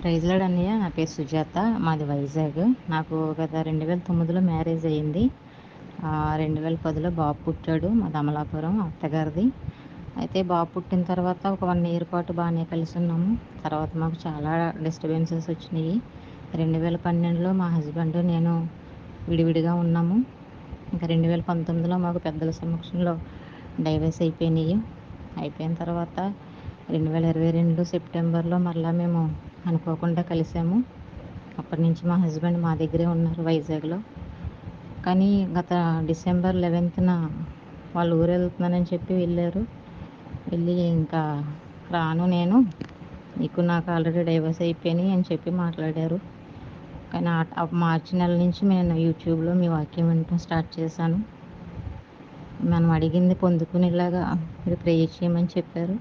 ప్రైజ్లాడ్ అన్నయ్య నా పేరు సుజాత మాది వైజాగ్. నాకు గత రెండు వేల తొమ్మిదిలో మ్యారేజ్ అయ్యింది. రెండు వేల పదిలో బాబు పుట్టాడు మా అమలాపురం అత్తగారిది. అయితే బాబు పుట్టిన తర్వాత ఒక వన్ ఇయర్ పాటు బాగానే కలిసి ఉన్నాము. తర్వాత మాకు చాలా డిస్టర్బెన్సెస్ వచ్చినాయి. రెండు వేల పన్నెండులో మా హస్బెండ్ నేను విడివిడిగా ఉన్నాము. ఇంకా రెండు వేల పంతొమ్మిదిలో మాకు పెద్దల సమక్షంలో డైవర్స్ అయిపోయినాయి. అయిపోయిన తర్వాత రెండు వేల ఇరవై రెండు సెప్టెంబర్లో మరలా మేము అనుకోకుండా కలిసాము. అప్పటి నుంచి మా హస్బెండ్ మా దగ్గరే ఉన్నారు వైజాగ్లో. కానీ గత డిసెంబర్ లెవెన్త్న వాళ్ళు ఊరు వెళ్తున్నానని చెప్పి వెళ్ళారు. వెళ్ళి ఇంకా రాను నేను. నీకు నాకు ఆల్రెడీ డైవర్స్ అయిపోయినాయి అని చెప్పి మాట్లాడారు. కానీ మార్చి నెల నుంచి నేను యూట్యూబ్లో మీ వాక్యం వినటం స్టార్ట్ చేశాను. మనం అడిగింది పొందుకునేలాగా మీరు ప్రే చేయమని చెప్పారు.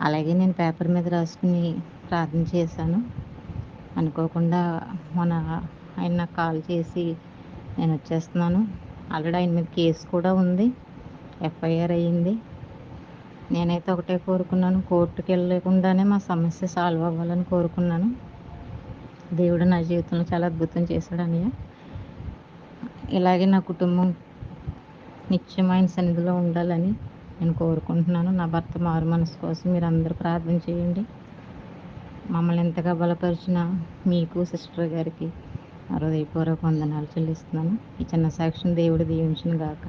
అలాగే నేను పేపర్ మీద రాసుకుని ప్రార్థన చేశాను. అనుకోకుండా మన ఆయన నాకు కాల్ చేసి నేను వచ్చేస్తున్నాను. ఆల్రెడీ ఆయన మీద కేసు కూడా ఉంది. ఎఫ్ఐఆర్ అయ్యింది. నేనైతే ఒకటే కోరుకున్నాను. కోర్టుకి వెళ్ళకుండానే మా సమస్య సాల్వ్ అవ్వాలని కోరుకున్నాను. దేవుడు నా జీవితంలో చాలా అద్భుతం చేశాడు అన్నయ్య. ఇలాగే నా కుటుంబం నిత్యం ఆయన సన్నిధిలో ఉండాలని నేను కోరుకుంటున్నాను. నా భర్త మారు మనసు కోసం మీరు అందరూ ప్రార్థన చేయండి. మమ్మల్ని ఎంతగా బలపరిచిన మీకు సిస్టర్ గారికి హృదయపూర్వక వందనాలు చెల్లిస్తున్నాను. ఈ చిన్న సాక్ష్యం దేవుడు దీవించిన గాక